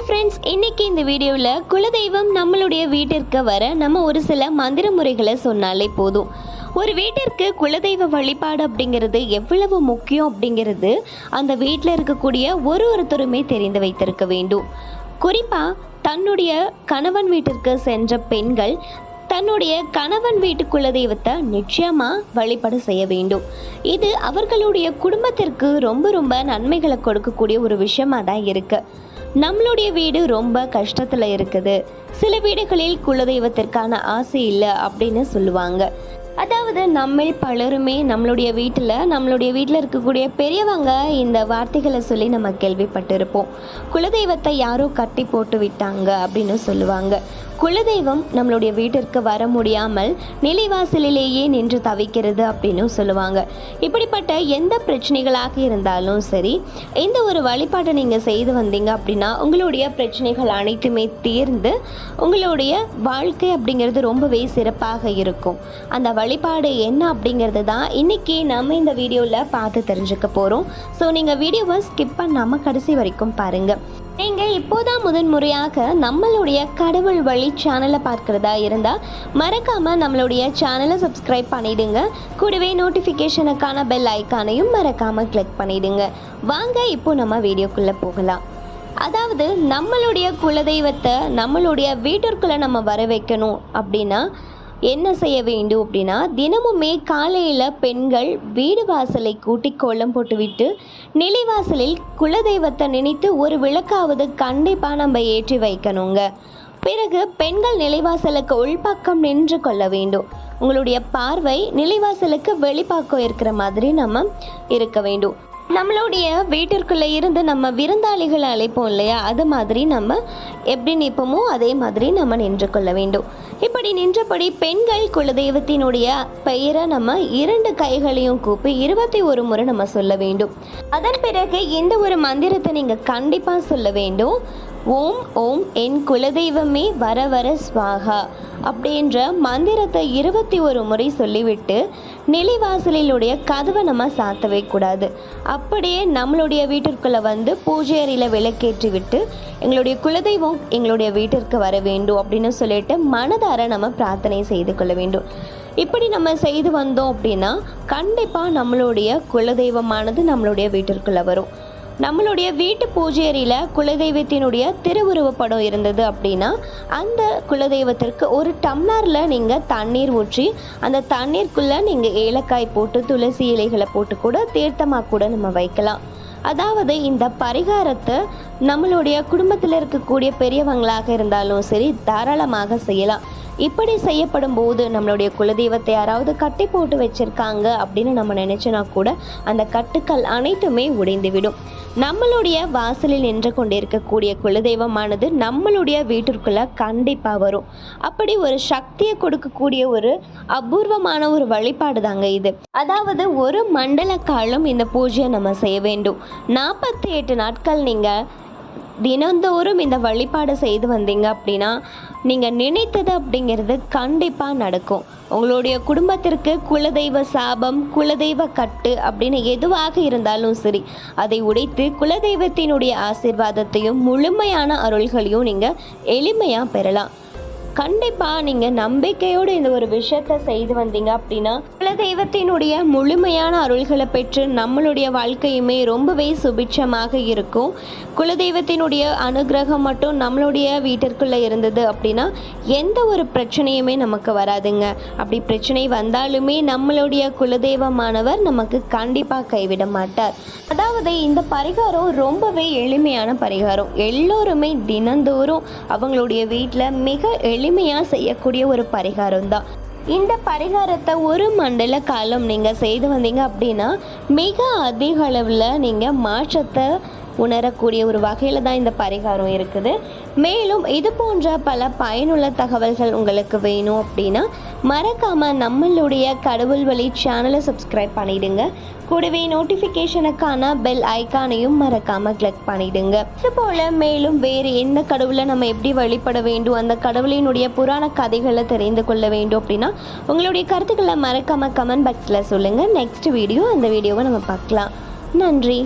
Hi friends இன்னைக்கு இந்த வீடியோவில் குலதெய்வம் நம்மளுடைய வீட்டிற்கு வர நம்ம ஒரு சில மந்திர முறைகளை சொன்னாலே போதும். ஒரு வீட்டிற்கு குலதெய்வ வழிபாடு அப்படிங்கிறது எவ்வளவு முக்கியம் அப்படிங்கிறது அந்த வீட்டில் இருக்கக்கூடிய ஒரு ஒருத்தருமே தெரிந்து வைத்திருக்க வேண்டும். குறிப்பாக தன்னுடைய கணவன் வீட்டிற்கு சென்ற பெண்கள் தன்னுடைய கணவன் வீட்டு குலதெய்வத்தை நிச்சயமாக வழிபாடு செய்ய வேண்டும். இது அவர்களுடைய குடும்பத்திற்கு ரொம்ப ரொம்ப நன்மைகளை கொடுக்கக்கூடிய ஒரு விஷயமாக தான் இருக்குது நம்மளுடைய வீடு ரொம்ப கஷ்டத்தில் இருக்குது. சில வீடுகளில் குலதெய்வத்திற்கான ஆசை இல்லை அப்படின்னு சொல்லுவாங்க. அதாவது நம்மில் பலருமே நம்மளுடைய வீட்டில் நம்மளுடைய வீட்டில் இருக்கக்கூடிய பெரியவங்க இந்த வார்த்தைகளை சொல்லி நம்ம கேள்விப்பட்டிருப்போம். குலதெய்வத்தை யாரோ கட்டி போட்டு விட்டாங்க அப்படின்னு சொல்லுவாங்க. குலதெய்வம் நம்மளுடைய வீட்டிற்கு வர முடியாமல் நிலைவாசலிலேயே நின்று தவிக்கிறது அப்படின்னு சொல்லுவாங்க. இப்படிப்பட்ட எந்த பிரச்சனைகளாக இருந்தாலும் சரி இந்த ஒரு வழிபாட்டை நீங்கள் செய்து வந்தீங்க அப்படின்னா உங்களுடைய பிரச்சனைகள் அனைத்துமே தீர்ந்து உங்களுடைய வாழ்க்கை அப்படிங்கிறது ரொம்பவே சிறப்பாக இருக்கும். அந்த வழிபாடு என்ன அப்படிங்கிறது தான் இன்றைக்கி நம்ம இந்த வீடியோவில் பார்த்து தெரிஞ்சுக்க போகிறோம் ஸோ நீங்கள் வீடியோவை ஸ்கிப் பண்ணாமல் கடைசி வரைக்கும் பாருங்கள் நீங்கள் இப்போதான் முதன் முறையாக நம்மளுடைய கடவுள் வழி சேனலை பார்க்குறதா இருந்தால் மறக்காமல் நம்மளுடைய சேனலை சப்ஸ்கிரைப் பண்ணிடுங்க. கூடவே நோட்டிஃபிகேஷனுக்கான பெல் ஐக்கானையும் மறக்காமல் கிளிக் பண்ணிடுங்க. வாங்க இப்போ நம்ம வீடியோக்குள்ளே போகலாம். அதாவது நம்மளுடைய குலதெய்வத்தை நம்மளுடைய வீட்டிற்குள்ளே நம்ம வர வைக்கணும் அப்படின்னா என்ன செய்ய வேண்டும் அப்படின்னா தினமுமே காலையில் பெண்கள் வீடு வாசலை கூட்டி கோலம் போட்டுவிட்டு நிலைவாசலில் குலதெய்வத்தை நினைத்து ஒரு விளக்காவது கண்டிப்பாக நம்ம ஏற்றி வைக்கணுங்க. பிறகு பெண்கள் நிலைவாசலுக்கு உள்பக்கம் நின்று கொள்ள வேண்டும். உங்களுடைய பார்வை நிலைவாசலுக்கு வெளிப்பாக்கம் இருக்கிற மாதிரி நம்ம இருக்க வேண்டும். நம்மளுடைய வீட்டிற்குள்ளே இருந்து நம்ம விருந்தாளிகளை அழைப்போம் இல்லையா? அது மாதிரி நம்ம எப்படி நிற்போமோ அதே மாதிரி நம்ம நின்று கொள்ள வேண்டும். அப்படி நின்றபடி பெண்கள் குலதெய்வத்தினுடைய பெயரை நம்ம இரண்டு கைகளையும் கூப்பி இருபத்தி ஒரு முறை நம்ம சொல்ல வேண்டும். அதன் பிறகு இந்த ஒரு மந்திரத்தை நீங்கள் கண்டிப்பாக சொல்ல வேண்டும். ஓம் ஓம் என் குலதெய்வமே வர வர ஸ்வாகா அப்படின்ற மந்திரத்தை இருபத்தி ஒரு முறை சொல்லிவிட்டு நிலைவாசலிலுடைய கதவை நம்ம சாத்தவே கூடாது அப்படியே நம்மளுடைய வீட்டிற்குள்ளே வந்து பூஜை அறையில் விளக்கேற்றி விட்டு எங்களுடைய குலதெய்வம் எங்களுடைய வீட்டிற்கு வர வேண்டும் அப்படின்னு சொல்லிட்டு மனதார நம்ம பிரார்த்தனை செய்து கொள்ள வேண்டும். இப்படி நம்ம செய்து வந்தோம் அப்படின்னா கண்டிப்பாக நம்மளுடைய குலதெய்வமானது நம்மளுடைய வீட்டிற்குள்ளே வரும். நம்மளுடைய வீட்டு பூஜையறையில் குலதெய்வத்தினுடைய திருவுருவப்படம் இருந்தது அப்படின்னா அந்த குலதெய்வத்திற்கு ஒரு டம்ளரில் நீங்கள் தண்ணீர் ஊற்றி அந்த தண்ணீருக்குள்ளே நீங்கள் ஏலக்காய் போட்டு துளசி இலைகளை போட்டு கூட தீர்த்தமாக கூட நம்ம வைக்கலாம். அதாவது இந்த பரிகாரத்தை நம்மளுடைய குடும்பத்தில் இருக்கக்கூடிய பெரியவங்களாக இருந்தாலும் சரி தாராளமாக செய்யலாம். இப்படி செய்யப்படும் போது நம்மளுடைய குலதெய்வத்தை யாராவது கட்டி போட்டு வச்சிருக்காங்க அப்படின்னு நம்ம நினைச்சோன்னா கூட அந்த கட்டுக்கள் அனைத்துமே உடைந்துவிடும். நம்மளுடைய வாசலில் நின்று கொண்டிருக்கக்கூடிய குலதெய்வமானது நம்மளுடைய வீட்டிற்குள்ள கண்டிப்பாக வரும். அப்படி ஒரு சக்தியை கொடுக்கக்கூடிய ஒரு அபூர்வமான ஒரு வழிபாடு தாங்க இது. அதாவது ஒரு மண்டல காலம் இந்த பூஜையை நம்ம செய்ய வேண்டும். நாற்பத்தி எட்டு நாட்கள் நீங்கள் தினந்தோறும் இந்த வழிபாடு செய்து வந்தீங்க அப்படின்னா நீங்கள் நினைத்தது அப்படிங்கிறது கண்டிப்பாக நடக்கும். உங்களுடைய குடும்பத்திற்கு குலதெய்வ சாபம் குலதெய்வ கட்டு அப்படின்னு எதுவாக இருந்தாலும் சரி அதை உடைத்து குலதெய்வத்தினுடைய ஆசிர்வாதத்தையும் முழுமையான அருள்களையும் நீங்கள் எளிமையாக பெறலாம். கண்டிப்பாக நீங்கள் நம்பிக்கையோடு இந்த ஒரு விஷயத்தை செய்து வந்தீங்க அப்படின்னா குலதெய்வத்தினுடைய முழுமையான அருள்களை பெற்று நம்மளுடைய வாழ்க்கையுமே ரொம்பவே சுபிட்சமாக இருக்கும். குலதெய்வத்தினுடைய அனுகிரகம் மட்டும் நம்மளுடைய வீட்டிற்குள்ளே இருந்தது அப்படின்னா எந்த ஒரு பிரச்சனையுமே நமக்கு வராதுங்க. அப்படி பிரச்சனை வந்தாலுமே நம்மளுடைய குலதெய்வமானவர் நமக்கு கண்டிப்பாக கைவிட மாட்டார். அதாவது இந்த பரிகாரம் ரொம்பவே எளிமையான பரிகாரம். எல்லோருமே தினந்தோறும் அவங்களுடைய வீட்டில் மிக எளிமையாக செய்யக்கூடிய ஒரு பரிகாரம் தான் இந்த பரிகாரத்தை ஒரு மண்டல காலம் நீங்கள் செய்து வந்தீங்க அப்படின்னா மிக அதிக அளவில் நீங்கள் மாற்றத்தை உணரக்கூடிய ஒரு வகையில் தான் இந்த பரிகாரம் இருக்குது. மேலும் இது போன்ற பல பயனுள்ள தகவல்கள் உங்களுக்கு வேணும் அப்படின்னா மறக்காமல் நம்மளுடைய கடவுள் வழி சேனலை சப்ஸ்கிரைப் பண்ணிடுங்க. கூடவே நோட்டிஃபிகேஷனுக்கான பெல் ஐக்கானையும் மறக்காமல் கிளிக் பண்ணிடுங்க. இதுபோல் மேலும் வேறு எந்த கடவுளை நம்ம எப்படி வழிபட வேண்டும் அந்த கடவுளினுடைய புராண கதைகளை தெரிந்து கொள்ள வேண்டும் அப்படின்னா உங்களுடைய கருத்துக்களை மறக்காமல் கமெண்ட் பாக்ஸில் சொல்லுங்கள் நெக்ஸ்ட் வீடியோ அந்த வீடியோவை நம்ம பார்க்கலாம். நன்றி.